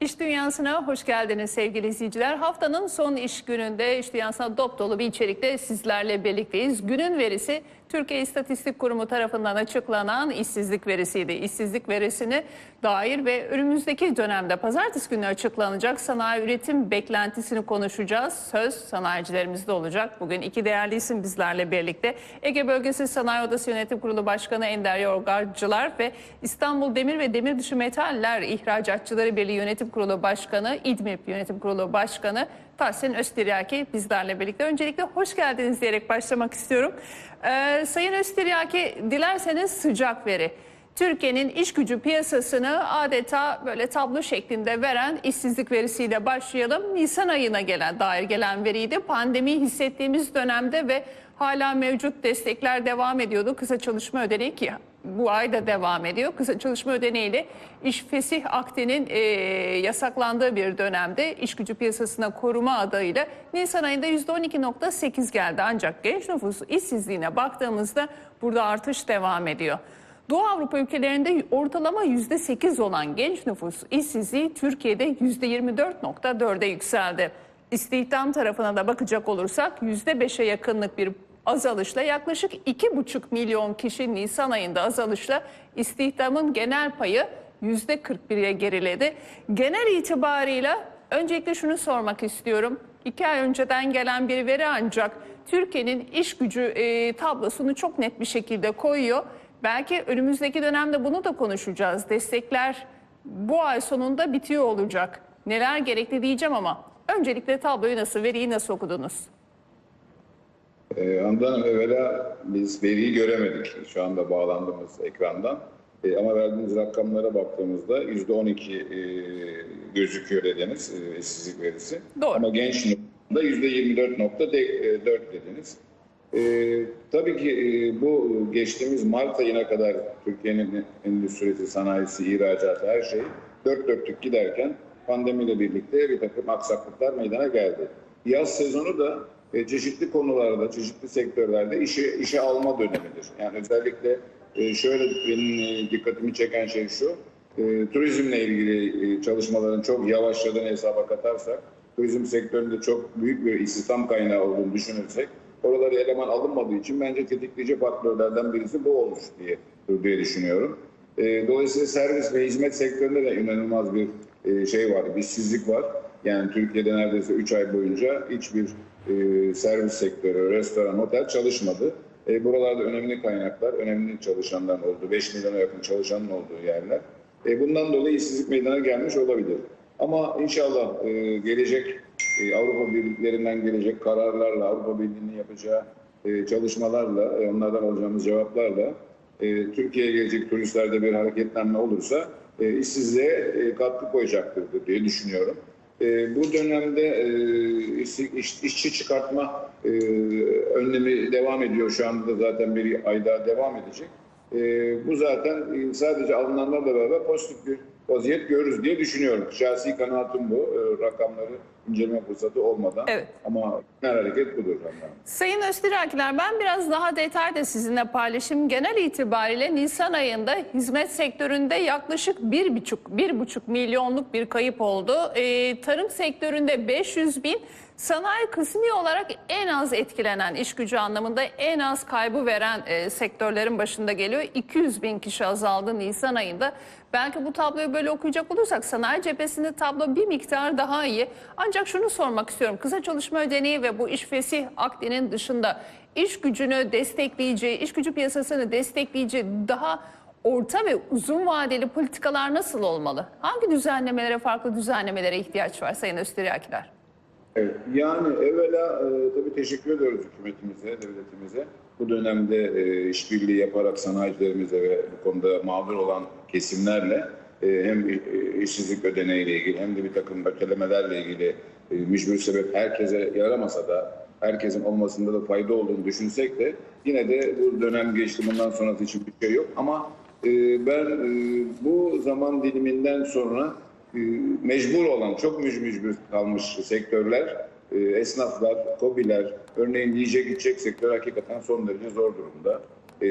İş Dünyası'na hoş geldiniz sevgili izleyiciler. Haftanın son iş gününde İş Dünyası'na dop dolu bir içerikte sizlerle birlikteyiz. Günün verisi Türkiye İstatistik Kurumu tarafından açıklanan işsizlik verisiydi. İşsizlik verisine dair ve önümüzdeki dönemde pazartesi günü açıklanacak sanayi üretim beklentisini konuşacağız. Söz sanayicilerimizde olacak. Bugün iki değerli isim bizlerle birlikte. Ege Bölgesi Sanayi Odası Yönetim Kurulu Başkanı Ender Yorgarcılar ve İstanbul Demir ve Demir Dışı Metaller İhracatçıları Birliği Yönetim Kurulu Başkanı, İdmip Yönetim Kurulu Başkanı Tahsin Öztiryaki bizlerle birlikte. Öncelikle hoş geldiniz diyerek başlamak istiyorum. Ee, Sayın Öztiryaki dilerseniz sıcak veri. Türkiye'nin iş gücü piyasasını adeta böyle tablo şeklinde veren işsizlik verisiyle başlayalım. Nisan ayına gelen dair gelen veriydi. Pandemiyi hissettiğimiz dönemde ve hala mevcut destekler devam ediyordu. Kısa çalışma ödeneği ki bu ay da devam ediyor. Kısa çalışma ödeneğiyle iş fesih akdinin e, yasaklandığı bir dönemde iş gücü piyasasına koruma adıyla Nisan ayında %12.8 geldi. Ancak genç nüfus işsizliğine baktığımızda burada artış devam ediyor. Doğu Avrupa ülkelerinde ortalama %8 olan genç nüfus işsizliği Türkiye'de %24.4'e yükseldi. İstihdam tarafına da bakacak olursak %5'e yakınlık bir azalışla yaklaşık 2,5 milyon kişi Nisan ayında azalışla istihdamın genel payı %41'e geriledi. Genel itibarıyla öncelikle şunu sormak istiyorum. İki ay önceden gelen bir veri ancak Türkiye'nin iş gücü e, tablosunu çok net bir şekilde koyuyor. Belki önümüzdeki dönemde bunu da konuşacağız. Destekler bu ay sonunda bitiyor olacak. Neler gerekli diyeceğim ama öncelikle tabloyu nasıl, veriyi nasıl okudunuz? Handan Hanım evvela biz veriyi göremedik şu anda bağlandığımız ekrandan. Ee, ama verdiğiniz rakamlara baktığımızda %12 e, gözüküyor dediniz e, işsizlik verisi. Doğru. Ama genç nüfusta %24.4 dediniz. Ee, tabii ki e, bu geçtiğimiz Mart ayına kadar Türkiye'nin endüstrisi, sanayisi, ihracatı her şey dört dörtlük giderken pandemiyle birlikte bir takım aksaklıklar meydana geldi. Yaz sezonu da e, çeşitli konularda, çeşitli sektörlerde işe, işe alma dönemidir. Yani özellikle e, şöyle benim e, dikkatimi çeken şey şu, e, turizmle ilgili e, çalışmaların çok yavaşladığını hesaba katarsak, turizm sektöründe çok büyük bir istihdam kaynağı olduğunu düşünürsek, oralara eleman alınmadığı için bence tetikleyici faktörlerden birisi bu olmuş diye, diye düşünüyorum. E, dolayısıyla servis ve hizmet sektöründe de inanılmaz bir e, şey var, bir işsizlik var. Yani Türkiye'de neredeyse 3 ay boyunca hiçbir e, servis sektörü, restoran, otel çalışmadı. E, buralarda önemli kaynaklar, önemli çalışanların olduğu, 5 milyona yakın çalışanın olduğu yerler. E, bundan dolayı işsizlik meydana gelmiş olabilir. Ama inşallah e, gelecek e, Avrupa Birliklerinden gelecek kararlarla, Avrupa Birliği'nin yapacağı e, çalışmalarla, e, onlardan alacağımız cevaplarla e, Türkiye'ye gelecek turistlerde bir hareketlenme olursa e, işsizliğe e, katkı koyacaktır diye düşünüyorum. E, bu dönemde e, iş, iş- işçi çıkartma e, önlemi devam ediyor. Şu anda da zaten bir ayda devam edecek. E, bu zaten e, sadece alınanlarla beraber pozitif bir vaziyet görürüz diye düşünüyorum. Şahsi kanaatim bu. E, rakamları inceleme fırsatı olmadan. Evet. Ama genel hareket budur. Sayın Öztürkler ben biraz daha detayda sizinle paylaşayım. Genel itibariyle Nisan ayında hizmet sektöründe yaklaşık 1,5 1,5 milyonluk bir kayıp oldu. Ee, tarım sektöründe 500 bin, sanayi kısmi olarak en az etkilenen iş gücü anlamında en az kaybı veren e, sektörlerin başında geliyor. 200 bin kişi azaldı Nisan ayında. Belki bu tabloyu böyle okuyacak olursak sanayi cephesinde tablo bir miktar daha iyi. Ancak şunu sormak istiyorum. Kısa çalışma ödeneği ve bu iş fesih akdinin dışında iş gücünü destekleyici, iş gücü piyasasını destekleyici daha orta ve uzun vadeli politikalar nasıl olmalı? Hangi düzenlemelere, farklı düzenlemelere ihtiyaç var Sayın Öztürkler? Evet, yani evvela e, tabii teşekkür ediyoruz hükümetimize, devletimize. Bu dönemde e, işbirliği yaparak sanayicilerimize ve bu konuda mağdur olan kesimlerle e, hem e, işsizlik ödeneğiyle ilgili hem de bir takım beklemelerle ilgili e, mücbir sebep herkese yaramasa da herkesin olmasında da fayda olduğunu düşünsek de yine de bu dönem geçti bundan sonrası için bir şey yok. Ama e, ben e, bu zaman diliminden sonra e, mecbur olan, çok mecbur kalmış sektörler, e, esnaflar, kobiler, örneğin yiyecek içecek sektör hakikaten son derece zor durumda. E,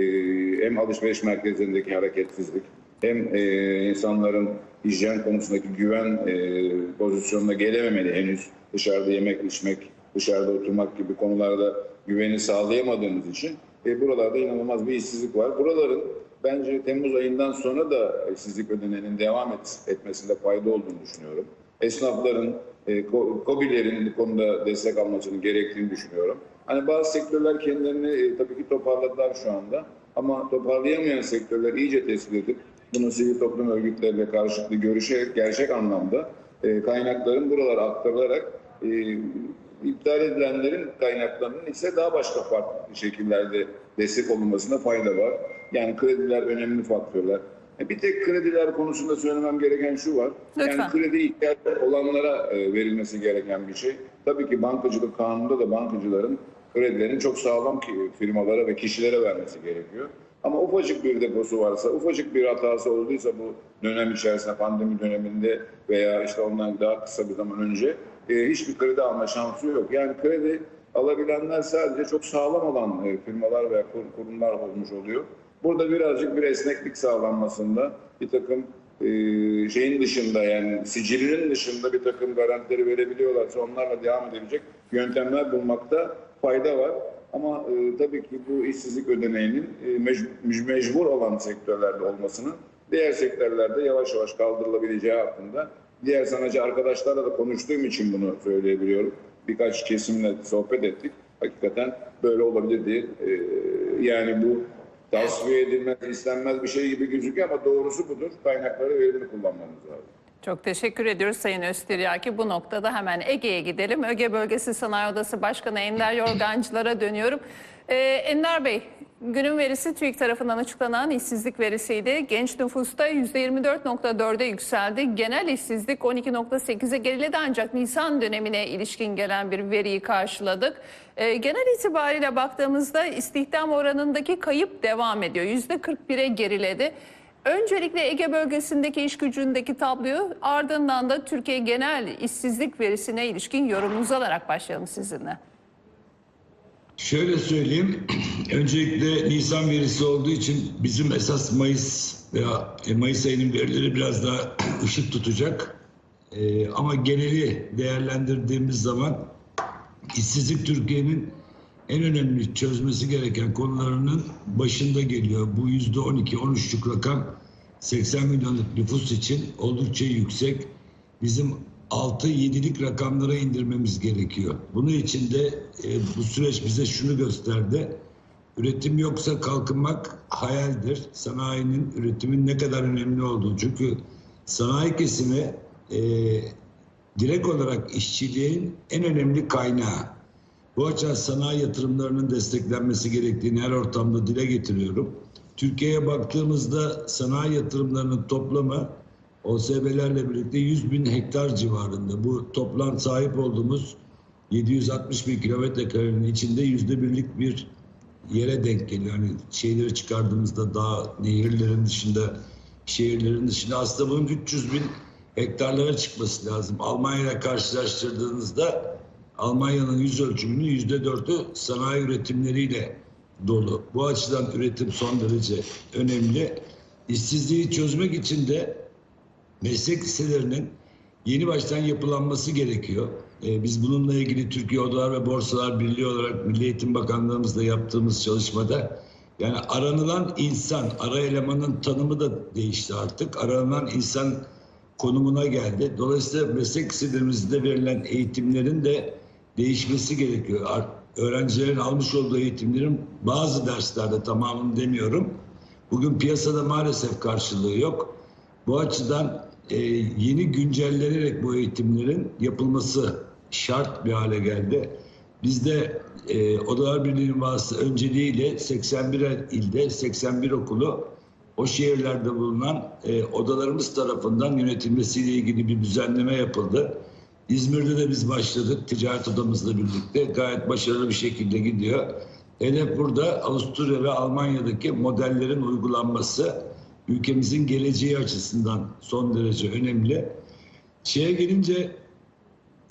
Hem alışveriş merkezlerindeki hareketsizlik, hem e, insanların hijyen konusundaki güven e, pozisyonuna gelememeli henüz. Dışarıda yemek içmek, dışarıda oturmak gibi konularda güveni sağlayamadığımız için buralarda inanılmaz bir işsizlik var. Buraların bence Temmuz ayından sonra da işsizlik ödeneğinin devam et, etmesinde fayda olduğunu düşünüyorum. Esnafların, e, KOBİ'lerin bu konuda destek almasının gerektiğini düşünüyorum. Hani bazı sektörler kendilerini e, tabii ki toparladılar şu anda. Ama toparlayamayan sektörler iyice tespit edip bunu sivil toplum örgütleriyle karşılıklı görüşerek gerçek anlamda e, kaynakların buralara aktarılarak e, iptal edilenlerin kaynaklarının ise daha başka farklı şekillerde destek olunmasına fayda var. Yani krediler önemli faktörler. E, Bir tek krediler konusunda söylemem gereken şu var. Lütfen. Yani kredi ihtiyacı olanlara e, verilmesi gereken bir şey. Tabii ki bankacılık kanununda da bankacıların kredilerini çok sağlam ki firmalara ve kişilere vermesi gerekiyor. Ama ufacık bir deposu varsa, ufacık bir hatası olduysa bu dönem içerisinde, pandemi döneminde veya işte ondan daha kısa bir zaman önce e, hiçbir kredi alma şansı yok. Yani kredi alabilenler sadece çok sağlam olan e, firmalar veya kur- kurumlar olmuş oluyor. Burada birazcık bir esneklik sağlanmasında bir takım e, şeyin dışında yani sicilinin dışında bir takım garantileri verebiliyorlarsa onlarla devam edebilecek yöntemler bulmakta fayda var. Ama e, tabii ki bu işsizlik ödeneğinin e, mec- mecbur olan sektörlerde olmasının diğer sektörlerde yavaş yavaş kaldırılabileceği hakkında diğer sanatçı arkadaşlarla da konuştuğum için bunu söyleyebiliyorum. Birkaç kesimle sohbet ettik. Hakikaten böyle olabilir diye. e, yani bu tasfiye edilmez, istenmez bir şey gibi gözüküyor ama doğrusu budur. Kaynakları verimli kullanmamız lazım. Çok teşekkür ediyoruz Sayın Öztiryaki. Bu noktada hemen Ege'ye gidelim. Ege Bölgesi Sanayi Odası Başkanı Ender Yorgancılara dönüyorum. Ee, Ender Bey, günün verisi TÜİK tarafından açıklanan işsizlik verisiydi. Genç nüfusta %24.4'e yükseldi. Genel işsizlik 12.8'e geriledi ancak Nisan dönemine ilişkin gelen bir veriyi karşıladık. Ee, genel itibariyle baktığımızda istihdam oranındaki kayıp devam ediyor. %41'e geriledi. Öncelikle Ege bölgesindeki iş gücündeki tabloyu ardından da Türkiye genel işsizlik verisine ilişkin yorumunuzu alarak başlayalım sizinle. Şöyle söyleyeyim. Öncelikle Nisan verisi olduğu için bizim esas Mayıs veya e, Mayıs ayının verileri biraz daha ışık tutacak. Ee, ama geneli değerlendirdiğimiz zaman işsizlik Türkiye'nin en önemli çözmesi gereken konularının başında geliyor. Bu yüzde 12, 13'lük rakam 80 milyonluk nüfus için oldukça yüksek. Bizim 6-7'lik rakamlara indirmemiz gerekiyor. Bunun için de e, bu süreç bize şunu gösterdi. Üretim yoksa kalkınmak hayaldir. Sanayinin, üretimin ne kadar önemli olduğu. Çünkü sanayi kesimi e, direkt olarak işçiliğin en önemli kaynağı. Bu açıdan sanayi yatırımlarının desteklenmesi gerektiğini her ortamda dile getiriyorum. Türkiye'ye baktığımızda sanayi yatırımlarının toplamı OSB'lerle birlikte 100 bin hektar civarında. Bu toplam sahip olduğumuz 760 bin kilometre karenin içinde yüzde birlik bir yere denk geliyor. Yani şeyleri çıkardığımızda dağ, nehirlerin dışında, şehirlerin dışında aslında bunun 300 bin hektarlara çıkması lazım. Almanya ile karşılaştırdığınızda Almanya'nın yüz ölçümünün yüzde dördü sanayi üretimleriyle dolu. Bu açıdan üretim son derece önemli. İşsizliği çözmek için de meslek liselerinin yeni baştan yapılanması gerekiyor. Ee, biz bununla ilgili Türkiye Odalar ve Borsalar Birliği olarak Milli Eğitim Bakanlığımızla yaptığımız çalışmada yani aranılan insan, ara elemanın tanımı da değişti artık. Aranılan insan konumuna geldi. Dolayısıyla meslek liselerimizde verilen eğitimlerin de değişmesi gerekiyor. Öğrencilerin almış olduğu eğitimlerin bazı derslerde tamamını demiyorum. Bugün piyasada maalesef karşılığı yok. Bu açıdan e, yeni güncellenerek bu eğitimlerin yapılması şart bir hale geldi. Bizde e, Odalar Birliği'nin vasıta önceliğiyle 81 ilde 81 okulu o şehirlerde bulunan e, odalarımız tarafından yönetilmesiyle ilgili bir düzenleme yapıldı. İzmir'de de biz başladık ticaret odamızla birlikte. Gayet başarılı bir şekilde gidiyor. Hedef burada Avusturya ve Almanya'daki modellerin uygulanması ülkemizin geleceği açısından son derece önemli. Şeye gelince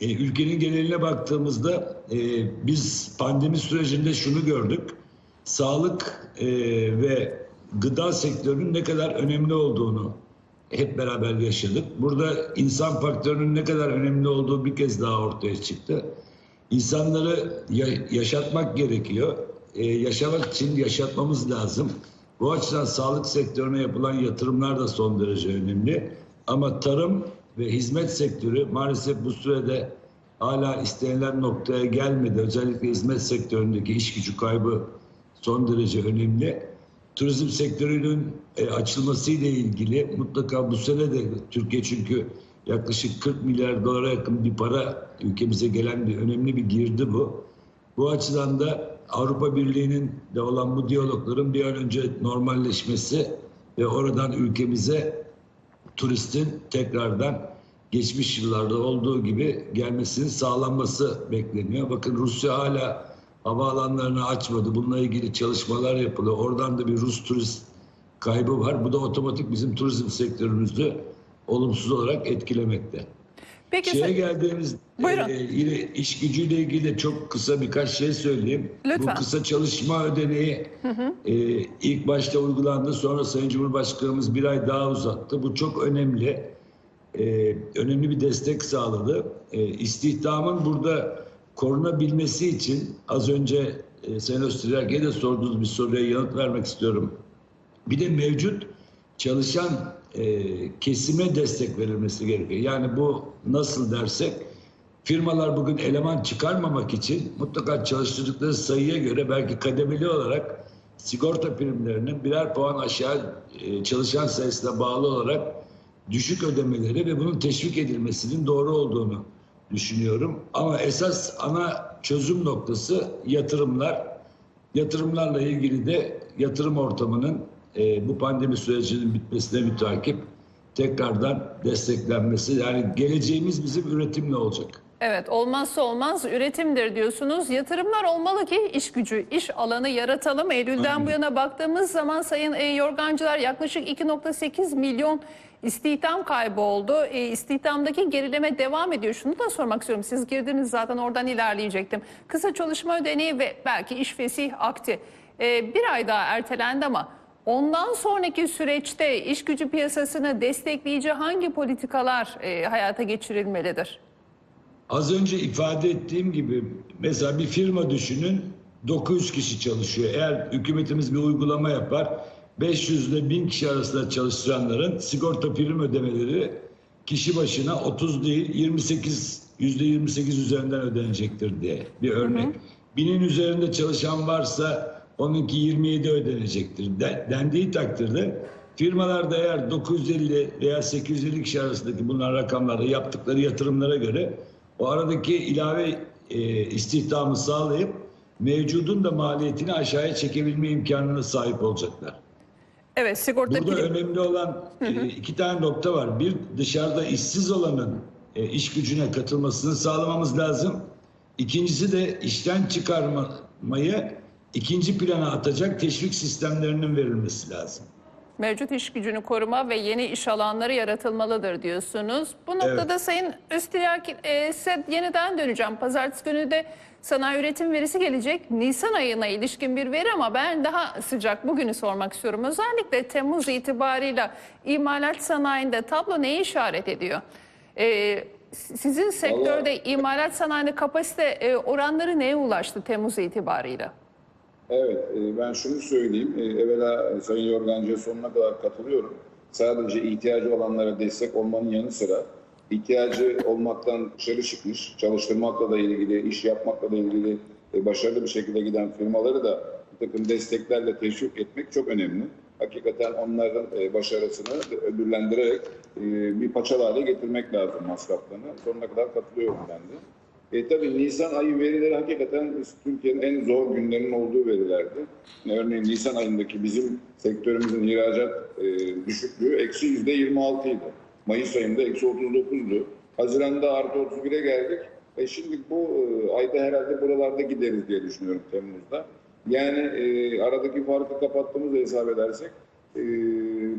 e, ülkenin geneline baktığımızda e, biz pandemi sürecinde şunu gördük. Sağlık e, ve gıda sektörünün ne kadar önemli olduğunu hep beraber yaşadık. Burada insan faktörünün ne kadar önemli olduğu bir kez daha ortaya çıktı. İnsanları ya- yaşatmak gerekiyor. Ee, yaşamak için yaşatmamız lazım. Bu açıdan sağlık sektörüne yapılan yatırımlar da son derece önemli. Ama tarım ve hizmet sektörü maalesef bu sürede hala istenilen noktaya gelmedi. Özellikle hizmet sektöründeki iş gücü kaybı son derece önemli. Turizm sektörünün e, açılması ile ilgili mutlaka bu sene de Türkiye çünkü yaklaşık 40 milyar dolara yakın bir para ülkemize gelen bir önemli bir girdi bu. Bu açıdan da Avrupa Birliği'nin de olan bu diyalogların bir an önce normalleşmesi ve oradan ülkemize turistin tekrardan geçmiş yıllarda olduğu gibi gelmesinin sağlanması bekleniyor. Bakın Rusya hala havaalanlarını açmadı. Bununla ilgili çalışmalar yapılıyor. Oradan da bir Rus turist kaybı var. Bu da otomatik bizim turizm sektörümüzü olumsuz olarak etkilemekte. Peki Şeye Sayın- geldiğimiz Buyurun. e, yine iş gücüyle ilgili de çok kısa birkaç şey söyleyeyim. Lütfen. Bu kısa çalışma ödeneği e, ilk başta uygulandı. Sonra Sayın Cumhurbaşkanımız bir ay daha uzattı. Bu çok önemli. E, önemli bir destek sağladı. E, istihdamın burada korunabilmesi için az önce e, Sayın Öztürk'e de sorduğunuz bir soruya yanıt vermek istiyorum. Bir de mevcut çalışan e, kesime destek verilmesi gerekiyor. Yani bu nasıl dersek firmalar bugün eleman çıkarmamak için mutlaka çalıştırdıkları sayıya göre belki kademeli olarak sigorta primlerinin birer puan aşağı e, çalışan sayısına bağlı olarak düşük ödemeleri ve bunun teşvik edilmesinin doğru olduğunu düşünüyorum. Ama esas ana çözüm noktası yatırımlar yatırımlarla ilgili de yatırım ortamının e, bu pandemi sürecinin bitmesine mütakip tekrardan desteklenmesi. Yani geleceğimiz bizim üretimle olacak. Evet olmazsa olmaz üretimdir diyorsunuz. Yatırımlar olmalı ki iş gücü, iş alanı yaratalım. Eylül'den bu yana baktığımız zaman Sayın Yorgancılar yaklaşık 2.8 milyon istihdam kaybı oldu. E, istihdamdaki gerileme devam ediyor. Şunu da sormak istiyorum. Siz girdiniz zaten oradan ilerleyecektim. Kısa çalışma ödeneği ve belki iş fesih akti e, bir ay daha ertelendi ama ondan sonraki süreçte iş gücü piyasasını destekleyici hangi politikalar e, hayata geçirilmelidir? Az önce ifade ettiğim gibi mesela bir firma düşünün 900 kişi çalışıyor. Eğer hükümetimiz bir uygulama yapar 500 ile 1000 kişi arasında çalıştıranların sigorta prim ödemeleri kişi başına 30 değil 28 yüzde 28 üzerinden ödenecektir diye bir örnek. Binin üzerinde çalışan varsa onunki 27 ödenecektir de, dendiği takdirde firmalarda eğer 950 veya 850 kişi arasındaki bunlar rakamlarda yaptıkları yatırımlara göre o aradaki ilave e, istihdamı sağlayıp mevcudun da maliyetini aşağıya çekebilme imkanına sahip olacaklar. Evet sigorta Burada prim. önemli olan e, iki tane nokta var. Bir dışarıda işsiz olanın e, iş gücüne katılmasını sağlamamız lazım. İkincisi de işten çıkarmayı ikinci plana atacak teşvik sistemlerinin verilmesi lazım. Mevcut iş gücünü koruma ve yeni iş alanları yaratılmalıdır diyorsunuz. Bu noktada Sayın Öztürk e, size yeniden döneceğim. Pazartesi günü de sanayi üretim verisi gelecek. Nisan ayına ilişkin bir veri ama ben daha sıcak bugünü sormak istiyorum. Özellikle Temmuz itibarıyla imalat sanayinde tablo neyi işaret ediyor? E, sizin sektörde imalat sanayinde kapasite e, oranları neye ulaştı Temmuz itibarıyla? Evet, e, ben şunu söyleyeyim. E, Evvela e, Sayın Yorgancı'ya sonuna kadar katılıyorum. Sadece ihtiyacı olanlara destek olmanın yanı sıra ihtiyacı olmaktan dışarı çıkmış, çalıştırmakla da ilgili, iş yapmakla da ilgili başarılı bir şekilde giden firmaları da bir takım desteklerle teşvik etmek çok önemli. Hakikaten onların başarısını ödüllendirerek bir paçalı hale getirmek lazım masraflarını. Sonuna kadar katılıyorum ben de. E, tabii Nisan ayı verileri hakikaten Türkiye'nin en zor günlerinin olduğu verilerdi. Örneğin Nisan ayındaki bizim sektörümüzün ihracat e, düşüklüğü eksi yüzde 26 idi. Mayıs ayında eksi 39'du. Haziran'da artı 31'e geldik. E şimdi bu e, ayda herhalde buralarda gideriz diye düşünüyorum Temmuz'da. Yani e, aradaki farkı kapattığımızı hesap edersek e,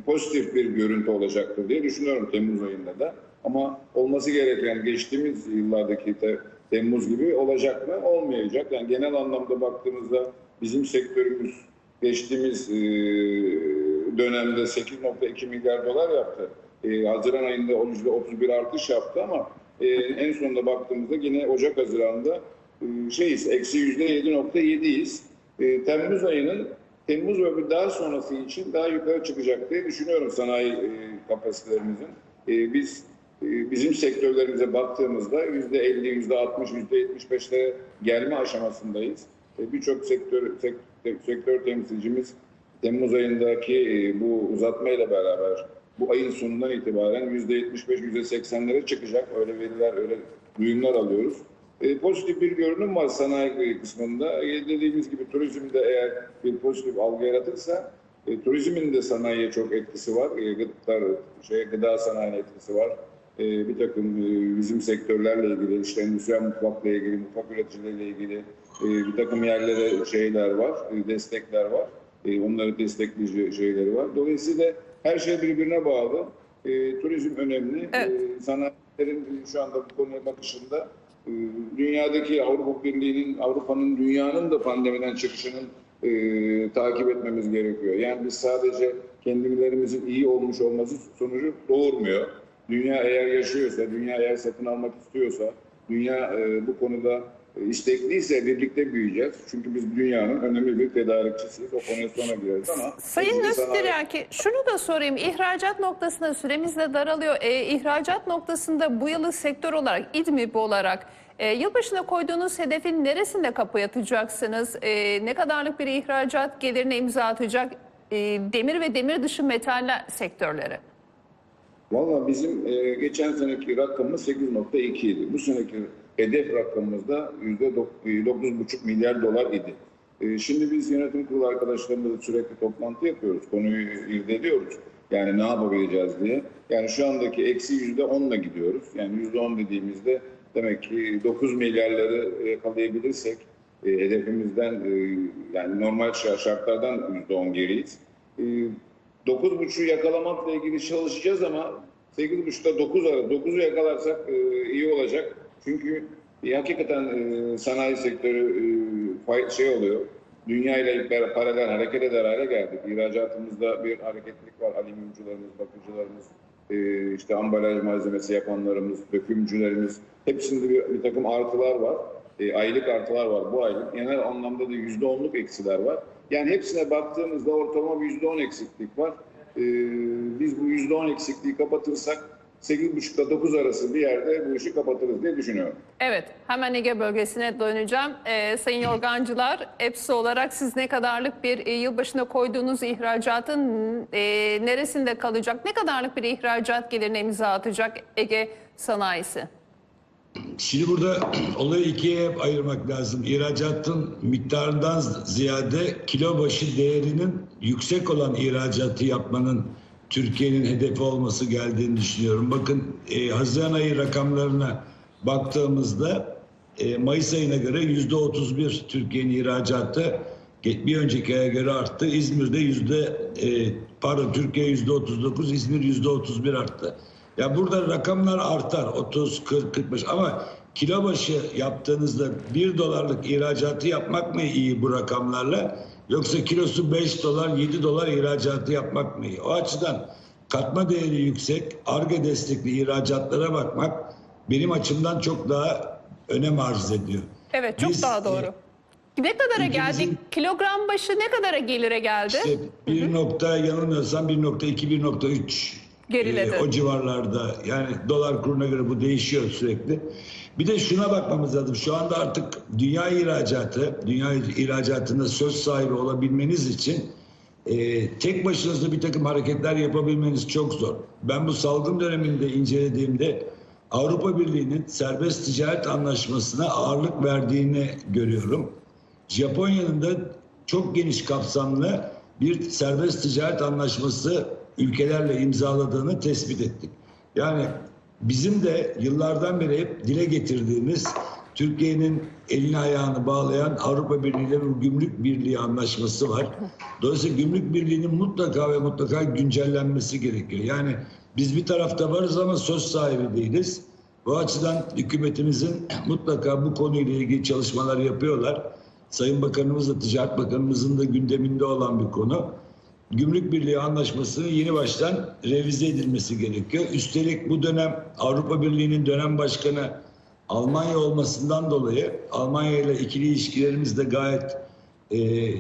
pozitif bir görüntü olacaktır diye düşünüyorum Temmuz ayında da. Ama olması gereken geçtiğimiz yıllardaki te, Temmuz gibi olacak mı? Olmayacak. Yani genel anlamda baktığımızda bizim sektörümüz geçtiğimiz e, dönemde 8.2 milyar dolar yaptı. e, Haziran ayında o %31 artış yaptı ama e, en sonunda baktığımızda yine Ocak Haziran'da şeyiz, eksi %7.7'yiz. E, Temmuz ayının Temmuz ve daha sonrası için daha yukarı çıkacak diye düşünüyorum sanayi kapasitelerimizin. Biz bizim sektörlerimize baktığımızda yüzde 50, yüzde 60, yüzde 75'lere gelme aşamasındayız. E, Birçok sektör, sektör, sektör temsilcimiz Temmuz ayındaki e, bu uzatmayla beraber bu ayın sonundan itibaren yüzde 75, yüzde 80'lere çıkacak. Öyle veriler, öyle duyumlar alıyoruz. E, pozitif bir görünüm var sanayi kısmında. E, dediğimiz gibi turizmde eğer bir pozitif algı yaratırsa e, turizmin de sanayiye çok etkisi var. E, gıda, şey, gıda sanayine etkisi var. E, bir takım e, bizim sektörlerle ilgili, işte endüstriyel mutfakla ilgili, mutfak üreticileriyle ilgili e, bir takım yerlere şeyler var, e, destekler var. E, onları destekleyici şeyleri var. Dolayısıyla her şey birbirine bağlı. E, turizm önemli. Evet. E, sanayilerin şu anda bu konuya bakışında e, dünyadaki Avrupa Birliği'nin, Avrupa'nın, dünyanın da pandemiden çıkışının e, takip etmemiz gerekiyor. Yani biz sadece kendilerimizin iyi olmuş olması sonucu doğurmuyor. Dünya eğer yaşıyorsa, dünya eğer satın almak istiyorsa, dünya e, bu konuda e, istekliyse birlikte büyüyeceğiz. Çünkü biz dünyanın önemli bir tedarikçisiyiz. O konuya sonra gireriz ama... Sayın sanayi- Nösteraki şunu da sorayım. İhracat noktasında süremiz de daralıyor. E, ihracat noktasında bu yılı sektör olarak, İDMİP olarak e, yılbaşına koyduğunuz hedefin neresinde kapı yatacaksınız? E, ne kadarlık bir ihracat gelirine imza atacak e, demir ve demir dışı metaller sektörleri? Valla bizim e, geçen seneki rakamımız 8.2 idi. Bu seneki hedef rakamımız da %9,5 milyar dolar idi. E, şimdi biz yönetim kurulu arkadaşlarımızla sürekli toplantı yapıyoruz. Konuyu irdeliyoruz. Yani ne yapabileceğiz diye. Yani şu andaki eksi %10'la gidiyoruz. Yani %10 dediğimizde demek ki 9 milyarları yakalayabilirsek e, hedefimizden e, yani normal şar- şartlardan %10 geriyiz. E, 9.5'u yakalamakla ilgili çalışacağız ama 8.5'da 9 arası 9'u yakalarsak e, iyi olacak. Çünkü e, hakikaten e, sanayi sektörü e, fay- şey oluyor. Dünya ile paralel hareket eder hale geldik. İhracatımızda bir hareketlilik var. Alüminyumcularımız, bakıcılarımız, e, işte ambalaj malzemesi yapanlarımız, dökümcülerimiz hepsinde bir, bir takım artılar var. E, aylık artılar var bu aylık. Genel anlamda da yüzde onluk eksiler var. Yani hepsine baktığımızda ortalama bir yüzde on eksiklik var. E, biz bu yüzde on eksikliği kapatırsak 8,5 ile 9 arası bir yerde bu işi kapatırız diye düşünüyorum. Evet, hemen Ege bölgesine döneceğim. Ee, Sayın Yorgancılar, EPSI olarak siz ne kadarlık bir e, yılbaşına koyduğunuz ihracatın e, neresinde kalacak? Ne kadarlık bir ihracat gelirine imza atacak Ege sanayisi? Şimdi burada olayı ikiye ayırmak lazım. İhracatın miktarından ziyade kilo başı değerinin yüksek olan ihracatı yapmanın Türkiye'nin hedefi olması geldiğini düşünüyorum. Bakın e, Haziran ayı rakamlarına baktığımızda e, Mayıs ayına göre yüzde 31 Türkiye'nin ihracatı bir önceki aya göre arttı. İzmir'de yüzde e, pardon Türkiye yüzde 39, İzmir yüzde 31 arttı. Ya burada rakamlar artar 30, 40, 45 ama kilo başı yaptığınızda 1 dolarlık ihracatı yapmak mı iyi bu rakamlarla yoksa kilosu 5 dolar 7 dolar ihracatı yapmak mı iyi? O açıdan katma değeri yüksek ARGE destekli ihracatlara bakmak benim açımdan çok daha önem arz ediyor. Evet, çok Biz, daha doğru. Ne kadara geldik? Kilogram başı ne kadara gelire geldi? İşte bir nokta yanılmıyorsam 1.2 1.3 Geriledi. e, o civarlarda yani dolar kuruna göre bu değişiyor sürekli. Bir de şuna bakmamız lazım. Şu anda artık dünya ihracatı, dünya ihracatında söz sahibi olabilmeniz için e, tek başınıza bir takım hareketler yapabilmeniz çok zor. Ben bu salgın döneminde incelediğimde Avrupa Birliği'nin serbest ticaret anlaşmasına ağırlık verdiğini görüyorum. Japonya'nın da çok geniş kapsamlı bir serbest ticaret anlaşması ülkelerle imzaladığını tespit ettik. Yani bizim de yıllardan beri hep dile getirdiğimiz Türkiye'nin elini ayağını bağlayan Avrupa Birliği ile gümrük birliği anlaşması var. Dolayısıyla gümrük birliğinin mutlaka ve mutlaka güncellenmesi gerekiyor. Yani biz bir tarafta varız ama söz sahibi değiliz. Bu açıdan hükümetimizin mutlaka bu konuyla ilgili çalışmalar yapıyorlar. Sayın Bakanımız da Ticaret Bakanımızın da gündeminde olan bir konu. Gümrük Birliği Anlaşması'nın yeni baştan revize edilmesi gerekiyor. Üstelik bu dönem Avrupa Birliği'nin dönem başkanı Almanya olmasından dolayı Almanya ile ikili ilişkilerimiz de gayet e,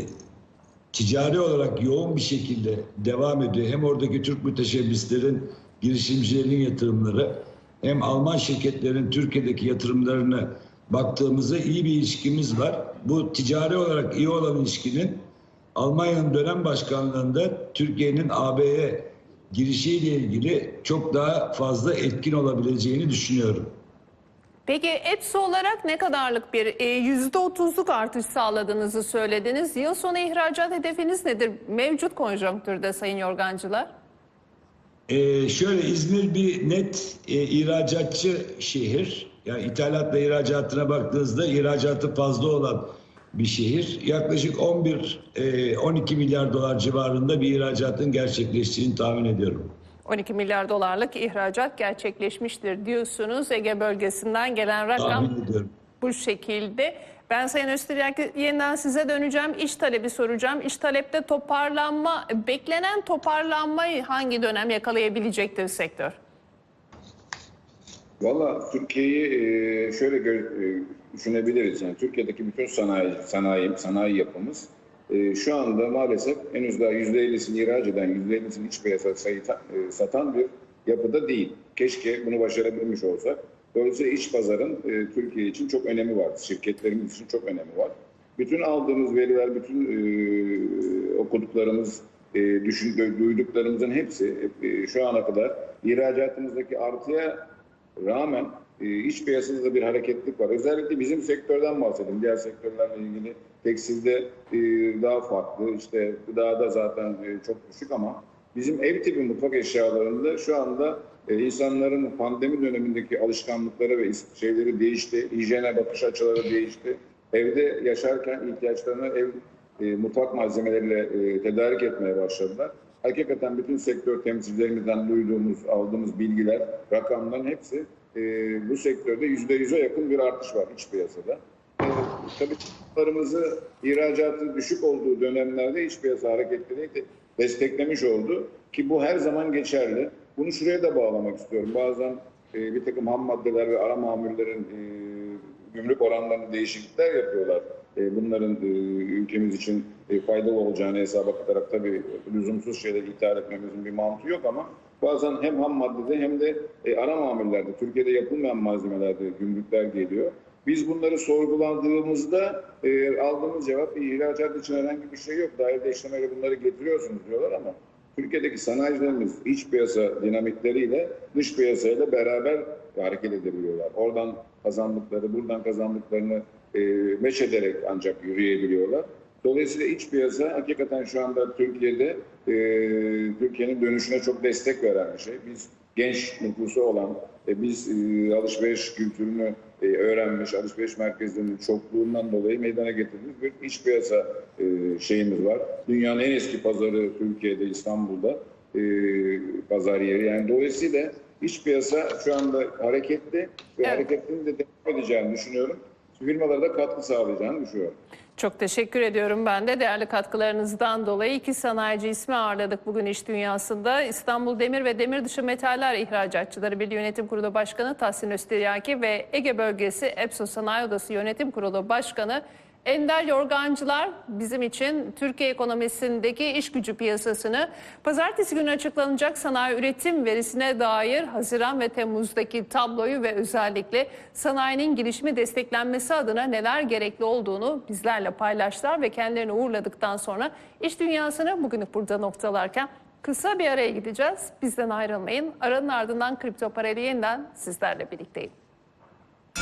ticari olarak yoğun bir şekilde devam ediyor. Hem oradaki Türk müteşebbislerin, girişimcilerin yatırımları hem Alman şirketlerin Türkiye'deki yatırımlarına baktığımızda iyi bir ilişkimiz var. Bu ticari olarak iyi olan ilişkinin Almanya'nın dönem başkanlığında Türkiye'nin AB'ye girişiyle ilgili çok daha fazla etkin olabileceğini düşünüyorum. Peki EPSO olarak ne kadarlık bir e, yüzde otuzluk artış sağladığınızı söylediniz. Yıl sonu ihracat hedefiniz nedir mevcut konjonktürde Sayın Yorgancılar? Ee, şöyle İzmir bir net e, ihracatçı şehir. Yani ithalatla ihracatına baktığınızda ihracatı fazla olan bir şehir. Yaklaşık 11 e, 12 milyar dolar civarında bir ihracatın gerçekleştiğini tahmin ediyorum. 12 milyar dolarlık ihracat gerçekleşmiştir diyorsunuz. Ege bölgesinden gelen rakam bu şekilde. Ben Sayın Öztürk yeniden size döneceğim. İş talebi soracağım. İş talepte toparlanma, beklenen toparlanmayı hangi dönem yakalayabilecektir sektör? Valla Türkiye'yi e, şöyle e, düşünebiliriz. Yani Türkiye'deki bütün sanayi, sanayi, sanayi yapımız e, şu anda maalesef henüz daha %50'sini ihraç eden, %50'sini iç piyasaya satan bir yapıda değil. Keşke bunu başarabilmiş olsak. Dolayısıyla iç pazarın Türkiye için çok önemi var. Şirketlerimiz için çok önemi var. Bütün aldığımız veriler, bütün okuduklarımız, düşün, duyduklarımızın hepsi şu ana kadar ihracatımızdaki artıya rağmen e, iç piyasada da bir hareketlik var. Özellikle bizim sektörden bahsedeyim. Diğer sektörlerle ilgili tekstilde e, daha farklı. İşte gıdada zaten e, çok düşük ama bizim ev tipi mutfak eşyalarında şu anda e, insanların pandemi dönemindeki alışkanlıkları ve şeyleri değişti. Hijyene bakış açıları değişti. Evde yaşarken ihtiyaçlarını ev e, mutfak malzemeleriyle e, tedarik etmeye başladılar. Hakikaten bütün sektör temsilcilerimizden duyduğumuz, aldığımız bilgiler, rakamların hepsi e, bu sektörde yüzde yüze yakın bir artış var iç piyasada. E, tabii çıktılarımızı ihracatı düşük olduğu dönemlerde iç piyasa hareketleri de desteklemiş oldu ki bu her zaman geçerli. Bunu şuraya da bağlamak istiyorum. Bazen e, bir takım ham maddeler ve ara mamullerin e, gümrük oranlarında değişiklikler yapıyorlar. E, bunların e, ülkemiz için e, faydalı olacağını hesaba katarak tabii lüzumsuz şeyler ithal etmemizin bir mantığı yok ama bazen hem ham maddede hem de ara mamullerde, Türkiye'de yapılmayan malzemelerde gümrükler geliyor. Biz bunları sorguladığımızda e, aldığımız cevap ihracat için herhangi bir şey yok. Dairede işlemeyle bunları getiriyorsunuz diyorlar ama Türkiye'deki sanayicilerimiz iç piyasa dinamikleriyle dış piyasayla beraber hareket edebiliyorlar. Oradan kazandıkları, buradan kazandıklarını e, meç ederek ancak yürüyebiliyorlar. Dolayısıyla iç piyasa hakikaten şu anda Türkiye'de e, Türkiye'nin dönüşüne çok destek veren bir şey. Biz genç nüfusu olan, e, biz e, alışveriş kültürünü e, öğrenmiş, alışveriş merkezlerinin çokluğundan dolayı meydana getirdiğimiz bir iç piyasa e, şeyimiz var. Dünyanın en eski pazarı Türkiye'de, İstanbul'da e, pazar yeri. Yani dolayısıyla iç piyasa şu anda hareketli ve Evet. hareketinin de devam edeceğini düşünüyorum. Firmalara da katkı sağlayacağını düşünüyorum. Çok teşekkür ediyorum ben de değerli katkılarınızdan dolayı. iki sanayici ismi ağırladık bugün iş dünyasında. İstanbul Demir ve Demir Dışı Metaller İhracatçıları Birliği Yönetim Kurulu Başkanı Tahsin Öztiryaki ve Ege Bölgesi EPSO Sanayi Odası Yönetim Kurulu Başkanı Ender Yorgancılar bizim için Türkiye ekonomisindeki iş gücü piyasasını pazartesi günü açıklanacak sanayi üretim verisine dair Haziran ve Temmuz'daki tabloyu ve özellikle sanayinin gelişimi desteklenmesi adına neler gerekli olduğunu bizlerle paylaştılar ve kendilerini uğurladıktan sonra iş dünyasını bugünlük burada noktalarken kısa bir araya gideceğiz. Bizden ayrılmayın. Aranın ardından kripto parayla yeniden sizlerle birlikteyim.